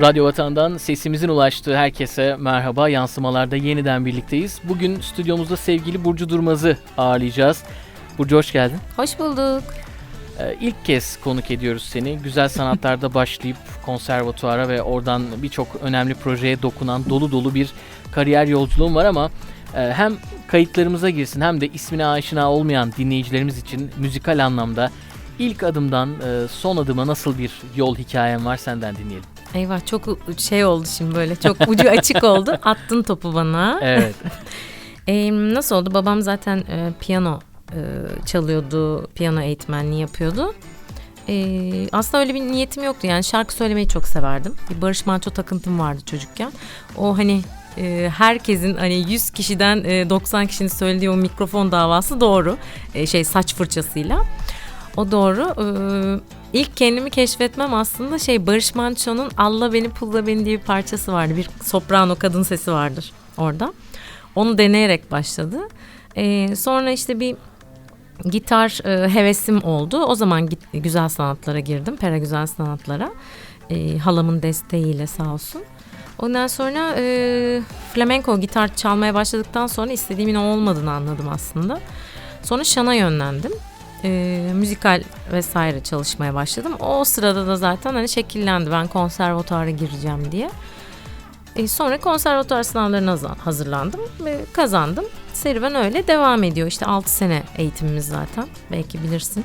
Radyo Vatan'dan sesimizin ulaştığı herkese merhaba. Yansımalarda yeniden birlikteyiz. Bugün stüdyomuzda sevgili Burcu Durmaz'ı ağırlayacağız. Burcu hoş geldin. Hoş bulduk. Ee, ilk kez konuk ediyoruz seni. Güzel sanatlarda başlayıp konservatuara ve oradan birçok önemli projeye dokunan dolu dolu bir kariyer yolculuğun var ama e, hem kayıtlarımıza girsin hem de ismine aşina olmayan dinleyicilerimiz için müzikal anlamda ilk adımdan e, son adıma nasıl bir yol hikayen var senden dinleyelim. Eyvah çok şey oldu şimdi böyle çok ucu açık oldu. Attın topu bana. Evet. Ee, nasıl oldu? Babam zaten e, piyano e, çalıyordu. Piyano eğitmenliği yapıyordu. Ee, aslında öyle bir niyetim yoktu. Yani şarkı söylemeyi çok severdim. Bir Barış Manço takıntım vardı çocukken. O hani e, herkesin hani 100 kişiden e, 90 kişinin söylediği o mikrofon davası doğru. E, şey saç fırçasıyla. O doğru. Ee, ilk kendimi keşfetmem aslında şey Barış Manço'nun Allah Beni Pulla Beni diye bir parçası vardı. Bir soprano kadın sesi vardır orada. Onu deneyerek başladı. Ee, sonra işte bir gitar e, hevesim oldu. O zaman git, güzel sanatlara girdim. Pera güzel sanatlara. Ee, halamın desteğiyle sağ olsun. Ondan sonra e, flamenco gitar çalmaya başladıktan sonra istediğimin o olmadığını anladım aslında. Sonra şana yönlendim. E, müzikal vesaire çalışmaya başladım. O sırada da zaten hani şekillendi. Ben konservatuara gireceğim diye. E, sonra konservatuar sınavlarına hazır- hazırlandım ve kazandım. Serüven öyle devam ediyor. İşte 6 sene eğitimimiz zaten. Belki bilirsin.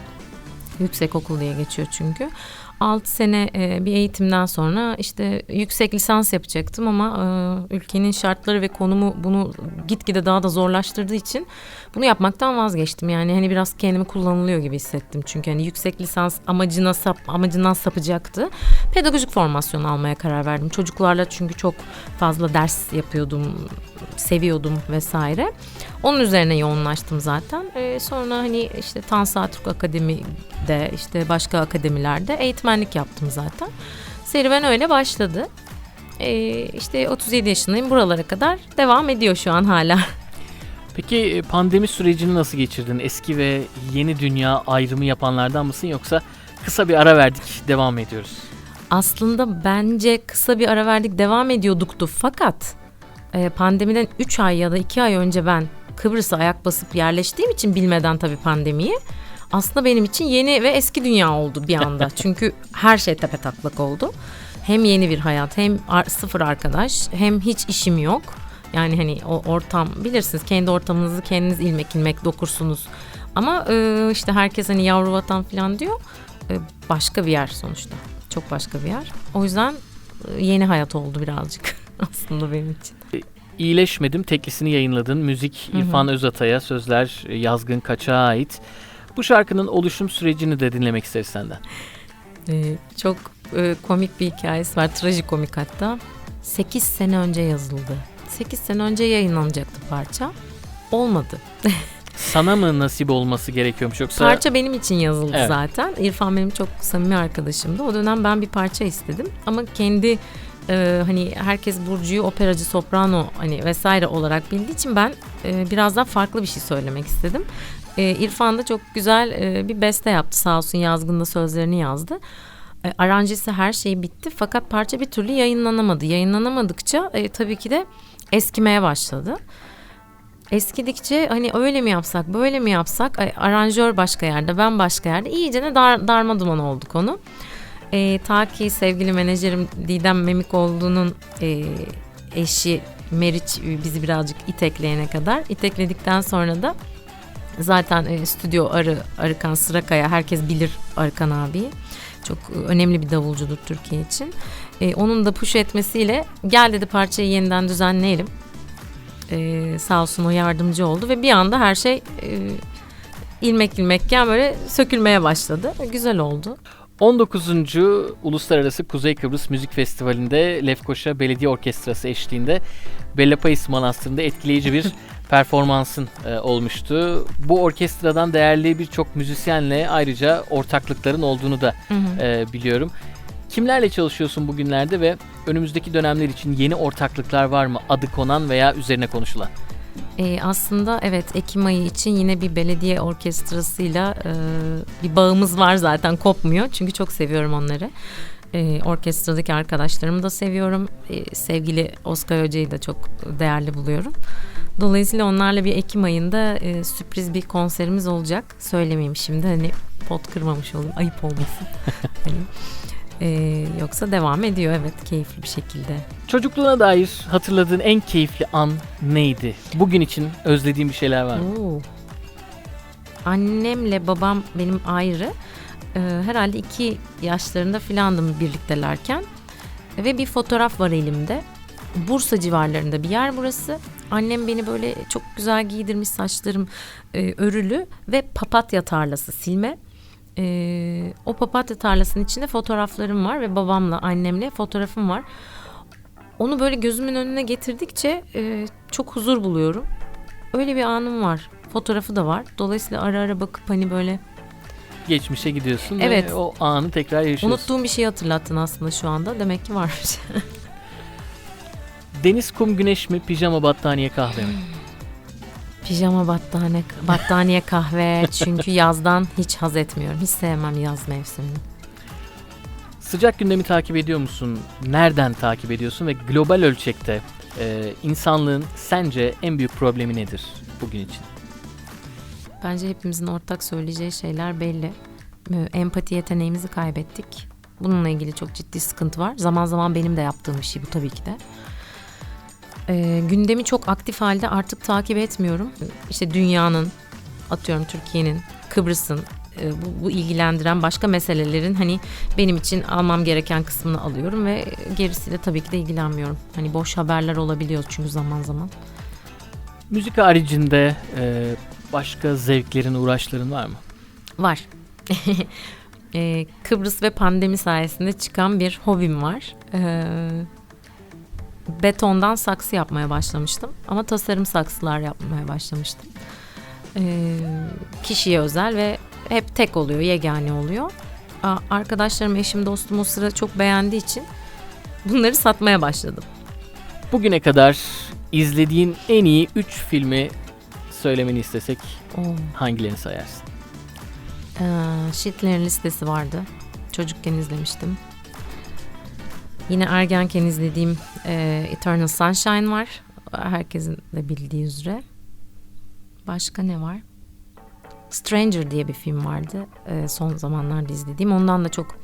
Yüksek okul diye geçiyor çünkü. 6 sene e, bir eğitimden sonra işte yüksek lisans yapacaktım ama e, ülkenin şartları ve konumu bunu gitgide daha da zorlaştırdığı için bunu yapmaktan vazgeçtim. Yani hani biraz kendimi kullanılıyor gibi hissettim. Çünkü hani yüksek lisans amacına sap, amacından sapacaktı. Pedagojik formasyon almaya karar verdim. Çocuklarla çünkü çok fazla ders yapıyordum, seviyordum vesaire. Onun üzerine yoğunlaştım zaten. Ee, sonra hani işte Tansa Türk Akademi'de işte başka akademilerde eğitmenlik yaptım zaten. Serüven öyle başladı. Ee, işte 37 yaşındayım. Buralara kadar devam ediyor şu an hala. Peki e, pandemi sürecini nasıl geçirdin? Eski ve yeni dünya ayrımı yapanlardan mısın yoksa kısa bir ara verdik devam ediyoruz? Aslında bence kısa bir ara verdik devam ediyorduktu fakat e, pandemiden 3 ay ya da 2 ay önce ben Kıbrıs'a ayak basıp yerleştiğim için bilmeden tabii pandemiyi aslında benim için yeni ve eski dünya oldu bir anda. Çünkü her şey tepe taklak oldu. Hem yeni bir hayat hem sıfır arkadaş hem hiç işim yok. Yani hani o ortam bilirsiniz kendi ortamınızı kendiniz ilmek ilmek dokursunuz. Ama e, işte herkes hani yavru vatan falan diyor. E, başka bir yer sonuçta. Çok başka bir yer. O yüzden e, yeni hayat oldu birazcık aslında benim için. İyileşmedim teklisini yayınladın. Müzik. İrfan Özatay'a, sözler e, Yazgın Kaçak'a ait. Bu şarkının oluşum sürecini de dinlemek isteriz senden. E, çok e, komik bir hikayesi var. Trajikomik hatta. 8 sene önce yazıldı. 8 sene önce yayınlanacaktı parça. Olmadı. Sana mı nasip olması gerekiyormuş yoksa Parça benim için yazıldı Evet. zaten. İrfan benim çok samimi arkadaşımdı. O dönem ben bir parça istedim ama kendi e, hani herkes Burcu'yu operacı, soprano hani vesaire olarak bildiği için ben e, biraz daha farklı bir şey söylemek istedim. E, İrfan da çok güzel e, bir beste yaptı sağ olsun yazgında sözlerini yazdı. E, aranjesi her şey bitti fakat parça bir türlü yayınlanamadı. Yayınlanamadıkça e, tabii ki de eskimeye başladı. Eskidikçe hani öyle mi yapsak böyle mi yapsak aranjör başka yerde ben başka yerde iyice ne dar, darma duman oldu konu. E, ta ki sevgili menajerim Didem Memikoğlu'nun e, eşi Meriç bizi birazcık itekleyene kadar itekledikten sonra da zaten e, stüdyo Arı Arıkan Sırakaya herkes bilir Arıkan abiyi. Çok önemli bir davulcudur Türkiye için. E, onun da push etmesiyle gel dedi parçayı yeniden düzenleyelim. E, sağ olsun o yardımcı oldu ve bir anda her şey e, ilmek ilmekken böyle sökülmeye başladı. Güzel oldu. 19. Uluslararası Kuzey Kıbrıs Müzik Festivali'nde Lefkoşa Belediye Orkestrası eşliğinde Bellapais Manastırı'nda etkileyici bir performansın e, olmuştu. Bu orkestradan değerli birçok müzisyenle ayrıca ortaklıkların olduğunu da Hı hı. e, biliyorum. Kimlerle çalışıyorsun bugünlerde ve önümüzdeki dönemler için yeni ortaklıklar var mı? Adı konan veya üzerine konuşulan. E, aslında evet Ekim ayı için yine bir belediye orkestrasıyla e, bir bağımız var zaten kopmuyor. Çünkü çok seviyorum onları. E, orkestradaki arkadaşlarımı da seviyorum. E, sevgili Oscar Hoca'yı da çok değerli buluyorum. Dolayısıyla onlarla bir Ekim ayında e, sürpriz bir konserimiz olacak. Söylemeyeyim şimdi hani pot kırmamış olayım ayıp olmasın. hani, e, yoksa devam ediyor evet keyifli bir şekilde. Çocukluğuna dair hatırladığın en keyifli an neydi? Bugün için özlediğin bir şeyler var mı? Oo. Annemle babam benim ayrı. Ee, herhalde iki yaşlarında filandım birliktelerken. Ve bir fotoğraf var elimde. Bursa civarlarında bir yer burası. Annem beni böyle çok güzel giydirmiş saçlarım e, örülü ve papatya tarlası silme. Ee, o papatya tarlasının içinde fotoğraflarım var ve babamla annemle fotoğrafım var. Onu böyle gözümün önüne getirdikçe e, çok huzur buluyorum. Öyle bir anım var. Fotoğrafı da var. Dolayısıyla ara ara bakıp hani böyle Geçmişe gidiyorsun Evet. ve o anı tekrar yaşıyorsun. unuttuğum bir şeyi hatırlattın aslında şu anda. Demek ki varmış. Deniz, kum, güneş mi, pijama, battaniye, kahve mi? Pijama battaniye, battaniye kahve. Çünkü yazdan hiç haz etmiyorum. Hiç sevmem yaz mevsimini. Sıcak gündemi takip ediyor musun? Nereden takip ediyorsun ve global ölçekte e, insanlığın sence en büyük problemi nedir bugün için? Bence hepimizin ortak söyleyeceği şeyler belli. Empati yeteneğimizi kaybettik. Bununla ilgili çok ciddi sıkıntı var. Zaman zaman benim de yaptığım bir şey bu tabii ki de. Ee, gündemi çok aktif halde artık takip etmiyorum. İşte dünyanın, atıyorum Türkiye'nin, Kıbrıs'ın, e, bu, bu ilgilendiren başka meselelerin hani benim için almam gereken kısmını alıyorum ve gerisiyle tabii ki de ilgilenmiyorum. Hani boş haberler olabiliyor çünkü zaman zaman. Müzik haricinde e, başka zevklerin, uğraşların var mı? Var. Ee, Kıbrıs ve pandemi sayesinde çıkan bir hobim var. Ee, betondan saksı yapmaya başlamıştım. Ama tasarım saksılar yapmaya başlamıştım. Ee, kişiye özel ve hep tek oluyor, yegane oluyor. Aa, arkadaşlarım, eşim, dostum o sıra çok beğendiği için bunları satmaya başladım. Bugüne kadar izlediğin en iyi 3 filmi söylemeni istesek Oo. hangilerini sayarsın? Ee, Schindler'in listesi vardı. Çocukken izlemiştim. Yine ergenken izlediğim e, Eternal Sunshine var. Herkesin de bildiği üzere. Başka ne var? Stranger diye bir film vardı. e, son zamanlarda izlediğim. Ondan da çok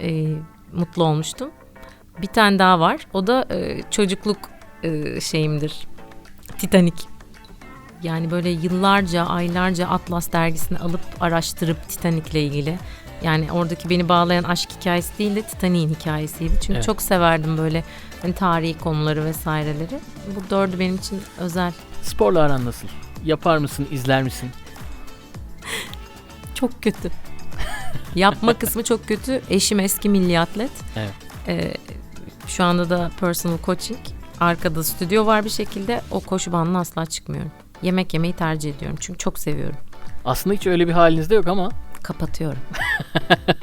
e, mutlu olmuştum. Bir tane daha var. O da e, çocukluk e, şeyimdir. Titanic. Yani böyle yıllarca, aylarca Atlas dergisini alıp araştırıp Titanic'le ilgili. Yani oradaki beni bağlayan aşk hikayesi değil de Titanic'in hikayesiydi. Çünkü Evet. çok severdim böyle hani tarihi konuları vesaireleri. Bu dördü benim için özel. Sporla aran nasıl? Yapar mısın, izler misin? Çok kötü. Yapma kısmı çok kötü. Eşim eski milli atlet. Evet. Ee, şu anda da personal coaching. Arkada stüdyo var bir şekilde. O koşu bandına asla çıkmıyorum. Yemek yemeyi tercih ediyorum. Çünkü çok seviyorum. Aslında hiç öyle bir halinizde yok ama Kapatıyorum.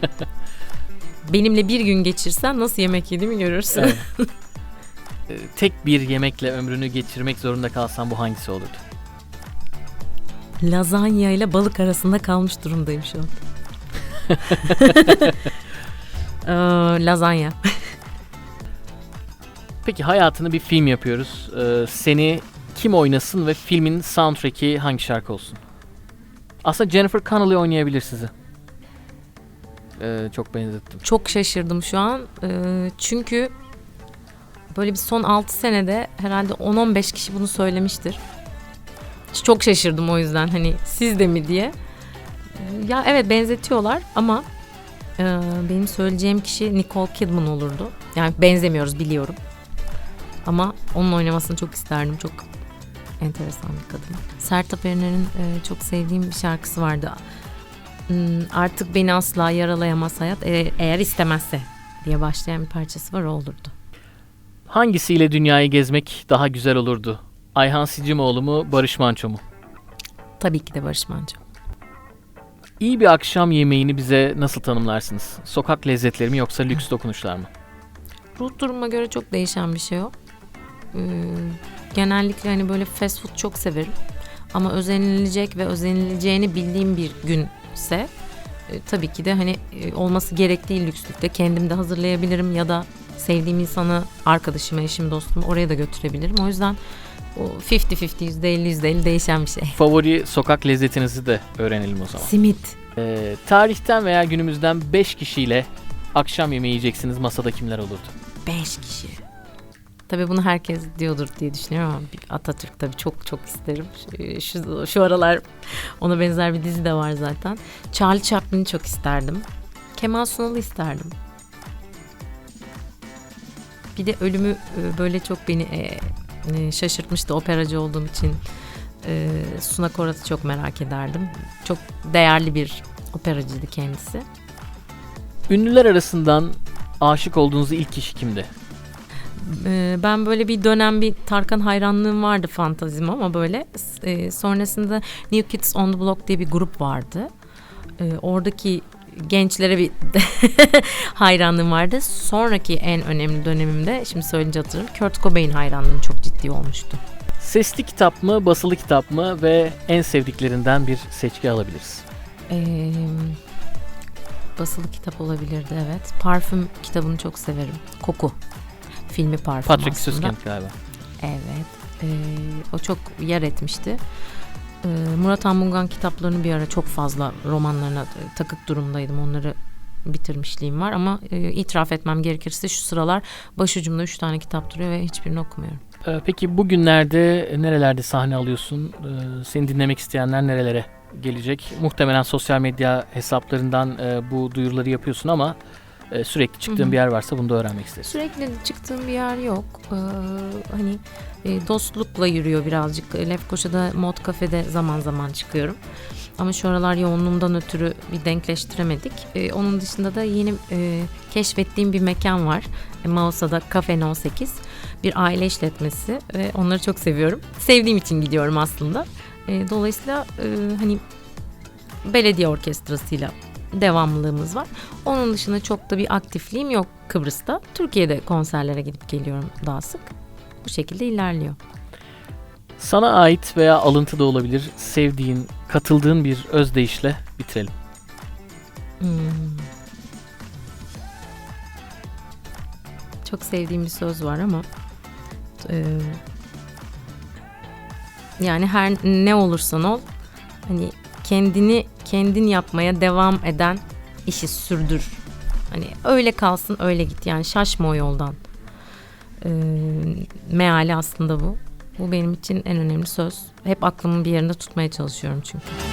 Benimle bir gün geçirsen nasıl yemek yediğimi görürsün. Evet. e, tek bir yemekle ömrünü geçirmek zorunda kalsan bu hangisi olurdu? Lazanya ile balık arasında kalmış durumdayım şu an. Ee, lazanya. Peki hayatını bir film yapıyoruz. Ee, seni kim oynasın ve filmin soundtrack'i hangi şarkı olsun? Aslında Jennifer Connelly oynayabilir sizi. Ee, çok benzettim. Çok şaşırdım şu an. Ee, çünkü böyle bir son 6 senede herhalde 10-15 kişi bunu söylemiştir. Çok şaşırdım o yüzden hani siz de mi diye. Ya evet benzetiyorlar ama e, benim söyleyeceğim kişi Nicole Kidman olurdu. Yani benzemiyoruz biliyorum. Ama onun oynamasını çok isterdim. Çok enteresan bir kadın. Sertab Erener'in e, çok sevdiğim bir şarkısı vardı. Hmm, artık beni asla yaralayamaz hayat eğer, eğer istemezse diye başlayan bir parçası var o olurdu. Hangisiyle dünyayı gezmek daha güzel olurdu? Ayhan Sicimoğlu mu, Barış Manço mu? Tabii ki de Barış Manço. İyi bir akşam yemeğini bize nasıl tanımlarsınız? Sokak lezzetleri mi yoksa lüks dokunuşlar mı? Ruh duruma göre çok değişen bir şey o. Ee, genellikle hani böyle fast food çok severim. Ama özenilecek ve özenileceğini bildiğim bir günse e, tabii ki de hani e, olması gerektiği lükslükte kendim de hazırlayabilirim ya da sevdiğim insanı, arkadaşımı, eşimi, dostumu oraya da götürebilirim. O yüzden o 50-50, %50, %50 değişen bir şey. Favori sokak lezzetinizi de öğrenelim o zaman. Simit. Ee, tarihten veya günümüzden 5 kişiyle akşam yemeği yiyeceksiniz. Masada kimler olurdu? 5 kişi. Tabii bunu herkes diyordur diye düşünüyorum ama Atatürk tabii çok çok isterim. Şu, şu, şu aralar ona benzer bir dizi de var zaten. Charlie Chaplin'i çok isterdim. Kemal Sunal'ı isterdim. Bir de ölümü e, böyle çok beni e, e, şaşırtmıştı operacı olduğum için. E, Suna Korat'ı çok merak ederdim. Çok değerli bir operacıydı kendisi. Ünlüler arasından aşık olduğunuz ilk kişi kimdi? Ee, ben böyle bir dönem bir Tarkan hayranlığım vardı fantazim ama böyle e, sonrasında New Kids on the Block diye bir grup vardı. Ee, oradaki gençlere bir hayranlığım vardı. Sonraki en önemli dönemimde şimdi söyleyince hatırlıyorum Kurt Cobain hayranlığım çok ciddi olmuştu. Sesli kitap mı, basılı kitap mı ve en sevdiklerinden bir seçki alabiliriz. Ee, basılı kitap olabilirdi evet. Parfüm kitabını çok severim. Koku filmi Parfüm Patrick aslında. Süskind galiba. Evet. Ee, o çok yer etmişti. Ee, Murat Anmungan kitaplarını bir ara çok fazla romanlarına e, takık durumdaydım. Onları bitirmişliğim var ama e, itiraf etmem gerekirse şu sıralar başucumda üç tane kitap duruyor ve hiçbirini okumuyorum. Ee, peki bugünlerde nerelerde sahne alıyorsun? Seni dinlemek isteyenler nerelere gelecek? Muhtemelen sosyal medya hesaplarından e, bu duyuruları yapıyorsun ama e, sürekli çıktığın bir yer varsa bunu da öğrenmek isteriz. Sürekli çıktığım bir yer yok. Ee, hani e, dostlukla yürüyor birazcık. Lefkoşa'da Mod Cafe'de zaman zaman çıkıyorum. Ama şu aralar yoğunluğumdan ötürü bir denkleştiremedik. Ee, onun dışında da yeni e, keşfettiğim bir mekan var. E, Mausa'da Cafe No 8. Bir aile işletmesi ve onları çok seviyorum. Sevdiğim için gidiyorum aslında. E, dolayısıyla e, hani belediye orkestrasıyla devamlılığımız var. Onun dışında çok da bir aktifliğim yok Kıbrıs'ta. Türkiye'de konserlere gidip geliyorum daha sık. Bu şekilde ilerliyor. Sana ait veya alıntı da olabilir. Sevdiğin, katıldığın bir özdeyişle bitirelim. Hmm. Çok sevdiğim bir söz var ama e, yani her ne olursan ol hani kendini kendin yapmaya devam eden işi sürdür. Hani öyle kalsın öyle git yani şaşma o yoldan. E, meali aslında bu. Bu benim için en önemli söz. Hep aklımın bir yerinde tutmaya çalışıyorum çünkü.